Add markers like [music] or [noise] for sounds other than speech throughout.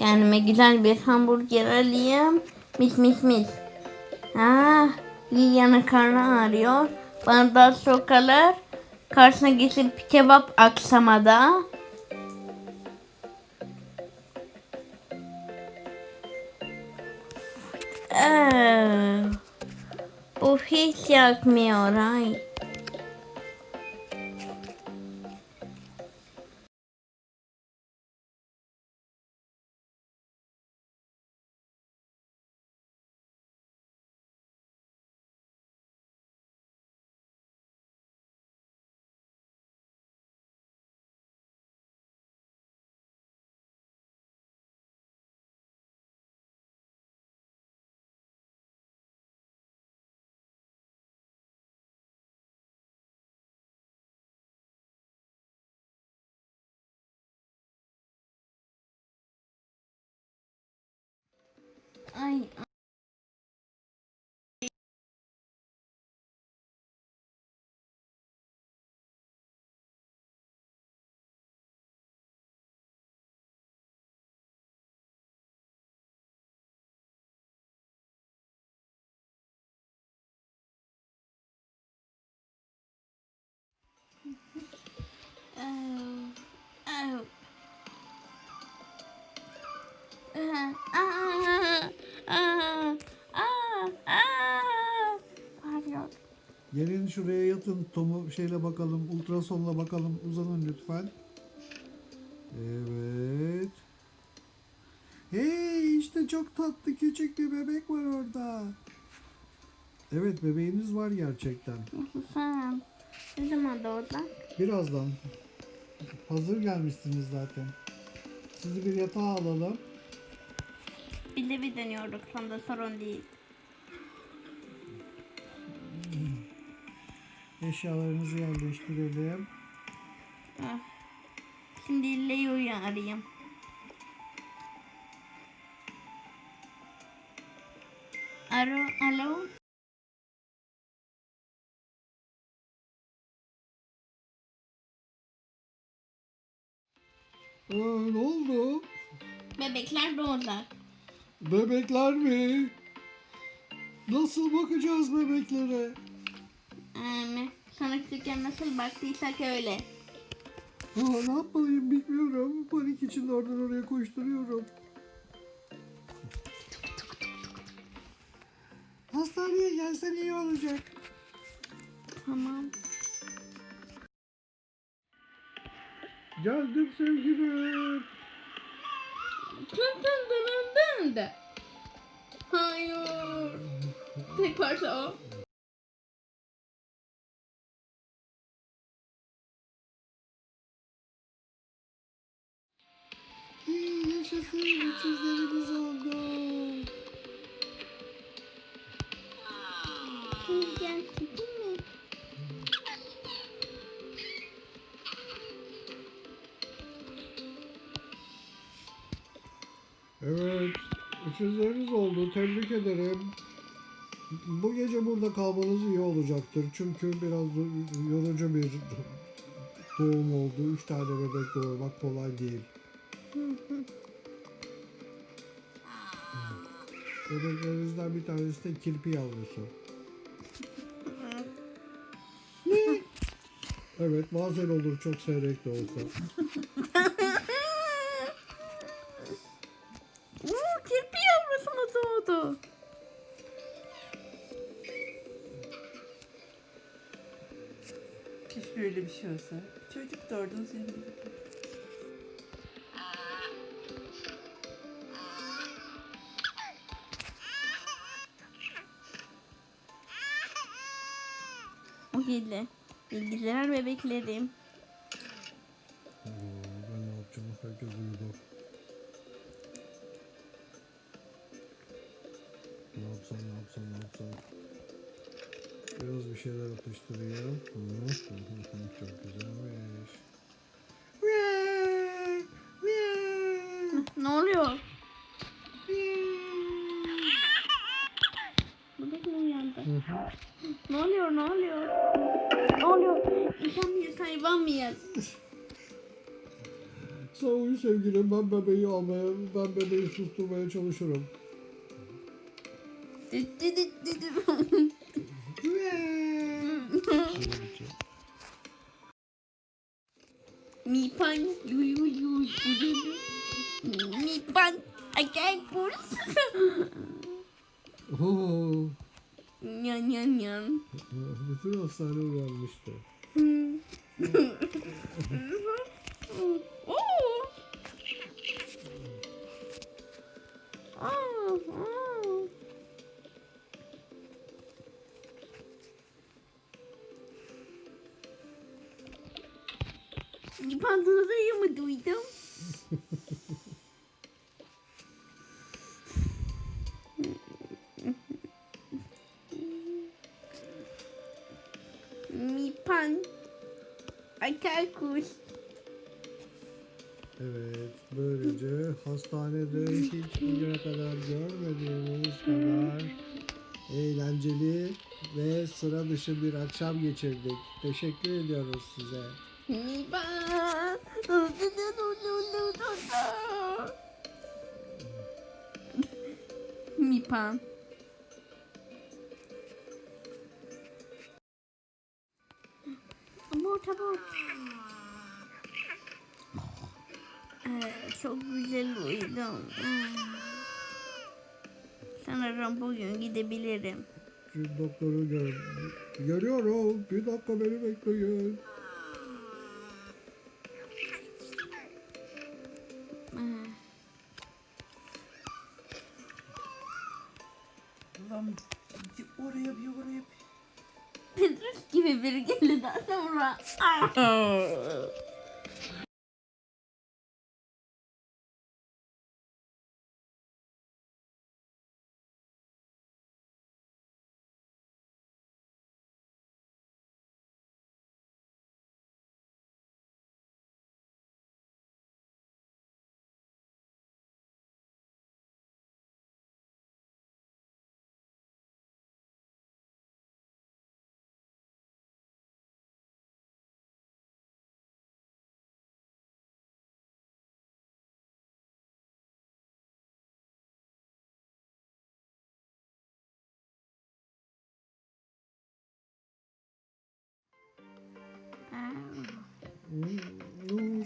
Kendime güzel bir hamburger alayım. Mis mis mis. Ha, Lilian'ın karnı ağrıyor. Bana daha çok kalır. Karşısına geçip kebap aksamada. Ee, bu hiç yakmıyor. Ay. Ay. Oh, oh. Ah, ah, Pardon. Gelin şuraya yatın. Tomu şeyle bakalım. Ultrasonla bakalım. Uzanın lütfen. Evet. Hey işte çok tatlı küçük bir bebek var orada. Evet bebeğiniz var gerçekten. Sen ne zaman doğdun? Birazdan. Hazır gelmişsiniz zaten. Sizi bir yatağa alalım. Bir de bir deniyorduk sonunda sorun değil. Eşyalarınızı yerleştirelim. Ah. Şimdi Leo'yu arayayım. Alo, alo. Aa, ne oldu? Bebekler doğdu. Bebekler mi? Nasıl bakacağız bebeklere? Ee, sana küçükken nasıl baktıysak öyle. Aa, ne yapmalıyım bilmiyorum. Panik içinde oradan oraya koşturuyorum. Hastaneye gelsen iyi olacak. Tamam. Geldim sevgilim. Tın tın tın tın de. Hayır. Tek parça o. İyi yaşasın. İkizlerimiz oldu. Tebrik ederim. Bu gece burada kalmanız iyi olacaktır. Çünkü biraz yorucu bir doğum oldu. Üç tane bebek doğurmak kolay değil. Bebeklerinizden bir tanesi de kirpi yavrusu. Evet bazen olur çok seyrek de olsa. Doğdu? Keşke öyle bir şey olsa. Çocuk doğurdun gibi. O gidi. Bilgiler bebeklerim. Oo, ben ne yapacağım? Herkes uyudu. Biraz bir şeyler hı, Çok güzelmiş. Ne oluyor? Bebek mi uyandı? Ne oluyor? Ne oluyor? Ne oluyor? İnsan mıyız? Hayvan mıyız? Sen uyu sevgilim ben bebeği almaya, ben bebeği susturmaya çalışırım. Düt düt düt düt. Mi pan, yu yu yu, yu yu yu. Mi pan, acayip kurs. Oo, Yan yan yan. bütün hastane uyanmıştı. [laughs] Mi pan. Akar kuş. Evet, böylece hastanede hiç bugüne kadar görmediğimiz kadar eğlenceli ve sıra dışı bir akşam geçirdik. Teşekkür ediyoruz size. Mi abort. Ee, çok güzel uyudum. Sanırım bugün gidebilirim. Şu doktoru gör görüyorum. Bir dakika beni bekleyin. Ulan bir oraya bir oraya bir. Petrus gibi bir geliden sonra.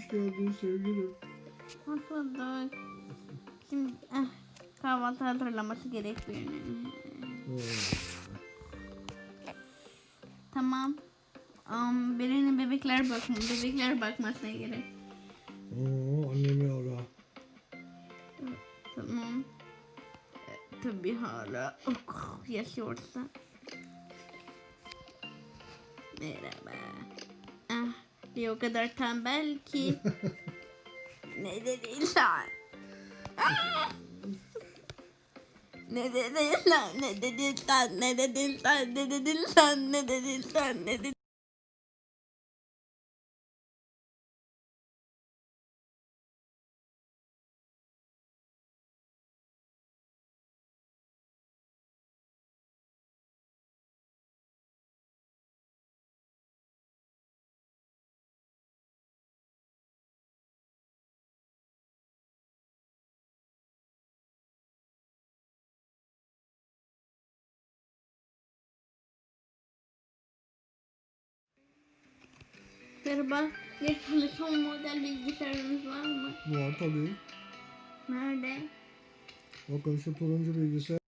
Hoş geldin sevgilim. Hoş bulduk. Şimdi ah, kahvaltı hazırlaması gerek birinin. Oo, Tamam. Um, birinin bebekler bakma, bebekler bakmasına gerek. Oo, annemi ara. Tamam. Tabii hala ok, yaşıyorsa. Merhaba. Ah, bir o kadar tembel ki. [laughs] ne dedin sen? Ah! Ne dedin sen? Ne dedin sen? Ne dedin sen? Ne dedin sen? Ne dedin sen? Ne dedin? Merhaba. Bir son model bilgisayarınız var mı? Var tabii. Nerede? Bakın şu turuncu bilgisayar.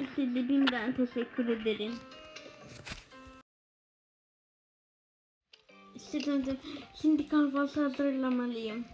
İstediğimden teşekkür ederim. İstedim. Şimdi kahvaltı hazırlamalıyım.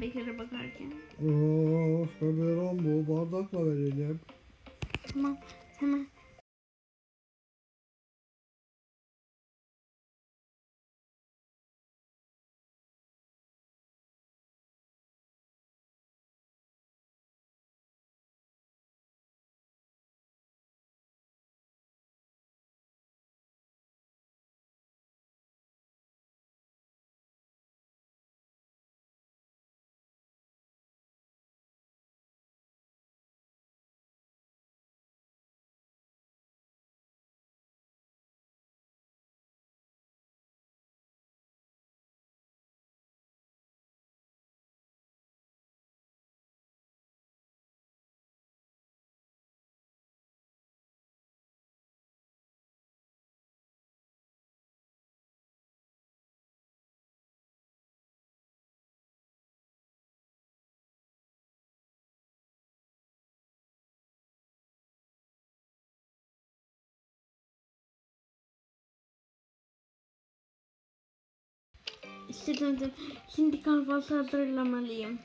Bebeklere bakarken. Of Ömeron bu. Bardakla verelim. Tamam İstedim. Şimdi kahvaltı hazırlamalıyım.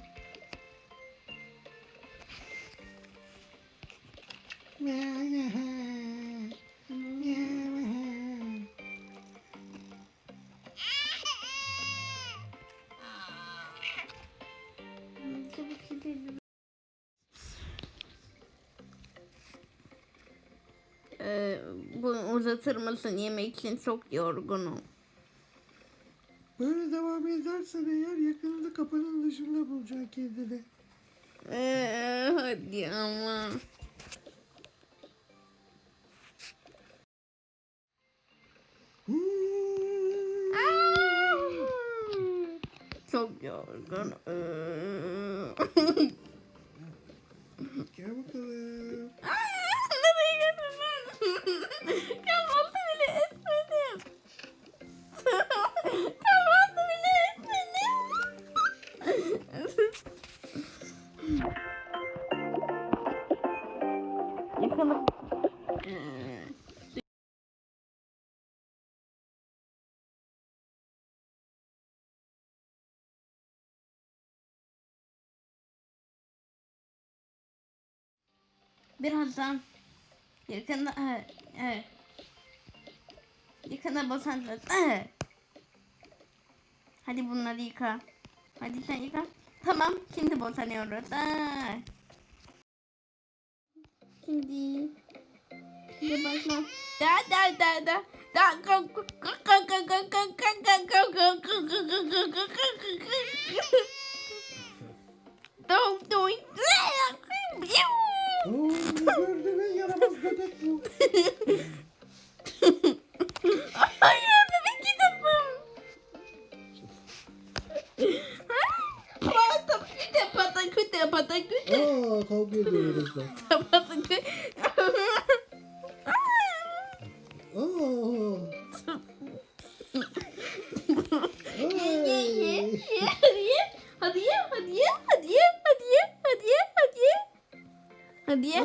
Ee, bunu uzatır mısın? Yemek için çok yorgunum. Edersen eğer yakında kapının dışında bulacaksın kendini. Ee, hadi ama. Çok yorgun. Gel bakalım. Yakalım. Birazdan yakında evet, evet. Yakında boşanacağız. Evet. Hadi bunları yıka. Hadi sen yıka. Tamam şimdi boşanıyoruz. Evet. Şimdi bir bakma. Da da go go go Don't do it. go go go go go pata küte Aa kavga ediyoruz [laughs] da. pata küte. Aa. Ay. [laughs] Hadi ye, hadi ye, hadi ye, hadi ye, hadi ye, hadi ye, hadi ye. Hadi ye.